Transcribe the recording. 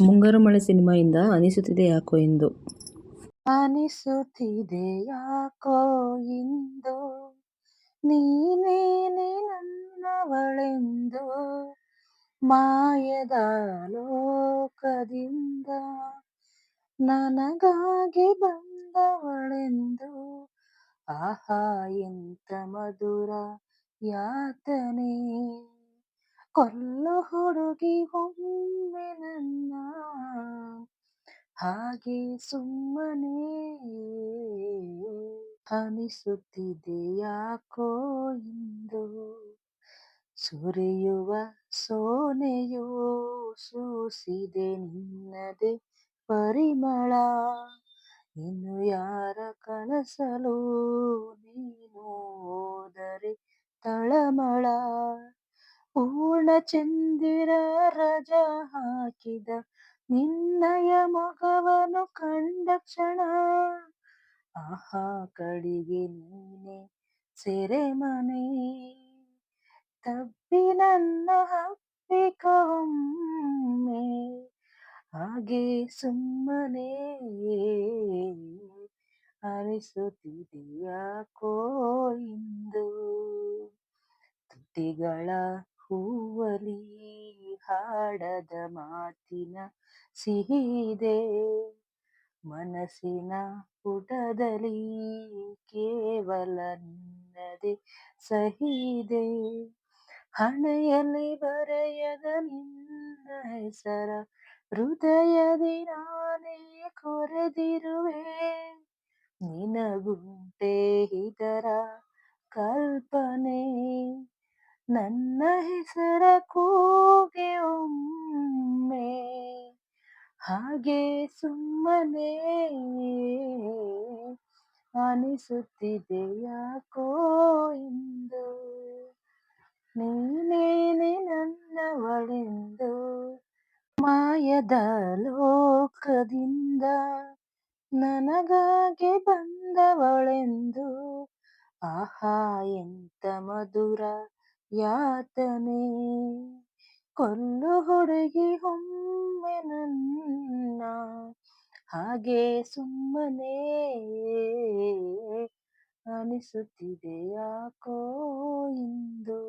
ಮುಂಗಾರು ಮಳೆ ಸಿನಿಮಾಯಿಂದ ಅನಿಸುತ್ತಿದೆ ಯಾಕೋ ಇಂದು? ಅನಿಸುತ್ತಿದೆ ಯಾಕೋ ಇಂದು? ನೀನೇನೆ ನನ್ನವಳೆಂದು ಮಾಯದ ಲೋಕದಿಂದ ನನಗಾಗಿ ಬಂದವಳೆಂದು? ಆಹಾ ಎಂತ ಮಧುರ ಯಾತನೆ. ಕೊಲ್ಲು ಹುಡುಗಿ ಒಮ್ಮೆ ನನ್ನ ಹಾಗೆ ಸುಮ್ಮನೆ ಅನಿಸುತ್ತಿದೆ ಯಾಕೋ ಇಂದು? ಸುರಿಯುವ ಸೋನೆಯು ಸೂಸಿದೆ ನಿನ್ನದೆ ಪರಿಮಳ. ಇನ್ನು ಯಾರ ಕನಸಲು ನೀನು ಹೋದರೆ ತಳಮಳ. ಪೂರ್ಣ ಚಂದಿರ ರಜ ಹಾಕಿದ ನಿನ್ನಯ ಮೊಗವನು ಕಂಡ ಕ್ಷಣ. ಆಹಾ, ಕಡಿಗೆ ನೀನೆ ಸೆರೆಮನೆ ತಬ್ಬಿ ನನ್ನ ಹಪ್ಪಿಕೊಮ್ಮೆ ಹಾಗೆ ಸುಮ್ಮನೆ ಅರಿಸುತ್ತಿದೆಯಾಕೋ ಇಂದು. ತುಟಿಗಳ ಹೂವಲಿ ಹಾಡದ ಮಾತಿನ ಸಿಹಿದೆ. ಮನಸ್ಸಿನ ಪುಟದಲ್ಲಿ ಕೇವಲ ನಿನ್ನದೆ ಸಹಿದೆ. ಹಣೆಯಲ್ಲಿ ಬರೆಯದ ನಿನ್ನ ಹೆಸರ, ಹೃದಯದಿ ನಾನೇ ಕೊರೆದಿರುವೆ. ನಿನಗುಂಟೆ ನನ್ನ ಹೆಸರ ಕೂಗೆ ಒಮ್ಮೆ, ಹಾಗೆ ಸುಮ್ಮನೆ ಅನಿಸುತ್ತಿದೆ ಯಾಕೋ ಇಂದು? ನೀನೇನೆ ನನ್ನವಳೆಂದು? ಮಾಯದ ಲೋಕದಿಂದ ನನಗಾಗಿ ಬಂದವಳೆಂದು? ಆಹಾ ಎಂತ ಮಧುರ ಯಾತನೆ ಕೊಲ್ಲು ಹೊಡಗಿ ಒಮ್ಮೆ ನನ್ನ ಹಾಗೆ ಸುಮ್ಮನೆ ಅನಿಸುತ್ತಿದೆ ಯಾಕೋ ಇಂದು?